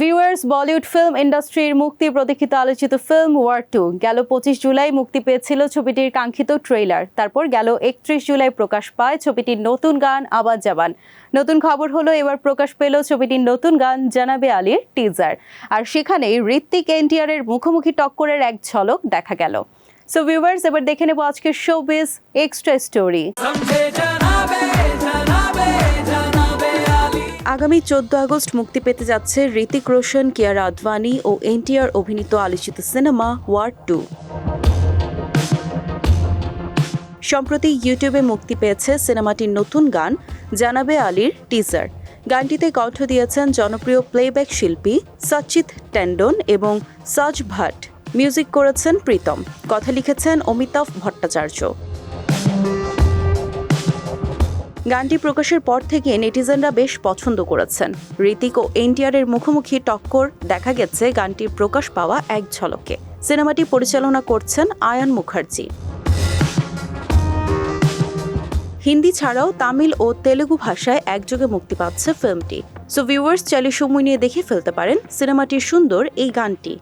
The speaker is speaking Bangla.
ভিউয়ার্স বলিউড ফিল্ম ইন্ডাস্ট্রির মুক্তি প্রতীক্ষিত আলোচিত ফিল্ম ওয়ার টু গেল পঁচিশ জুলাই মুক্তি পেয়েছিল ছবিটির কাঙ্ক্ষিত ট্রেইলার তারপর গেল একত্রিশ জুলাই প্রকাশ পায় ছবিটির নতুন গান আবাদ জাবান। নতুন খবর হলো, এবার প্রকাশ পেল ছবিটির নতুন গান জানাবে আলীর টিজার আর সেখানেই ঋত্বিক এনটিআরের মুখোমুখি টক্করের এক ঝলক দেখা গেল। সো ভিউয়ার্স এবার দেখে নেব আজকের শোবিজ এক্সট্রা স্টোরি আগামী চোদ্দ আগস্ট মুক্তি পেতে যাচ্ছে ঋতিক রোশন কিয়ারা আদভানি ও এনটিআর অভিনীত আলোচিত সিনেমা ওয়ার টু। সম্প্রতি ইউটিউবে মুক্তি পেয়েছে সিনেমাটির নতুন গান, জানাবে আলীর টিজার গানটিতে কণ্ঠ দিয়েছেন জনপ্রিয় প্লেব্যাক শিল্পী সচিত টেন্ডন এবং সজ ভাট। মিউজিক করেছেন প্রীতম। কথা লিখেছেন অমিতাভ ভট্টাচার্য। গানটি প্রকাশের পর থেকে নেটিজেনরা বেশ পছন্দ করেছেন। ঋতিক ও এনটিআর এর মুখোমুখি টক্কর দেখা গেছে গানটির প্রকাশ পাওয়া এক ঝলকে। সিনেমাটি পরিচালনা করছেন আয়ান মুখার্জি। হিন্দি ছাড়াও তামিল ও তেলেগু ভাষায় একযোগে মুক্তি পাচ্ছে ফিল্মটি। সো ভিউয়ার্স চাইলে সময় নিয়ে দেখে ফেলতে পারেন সিনেমাটির সুন্দর এই গানটি।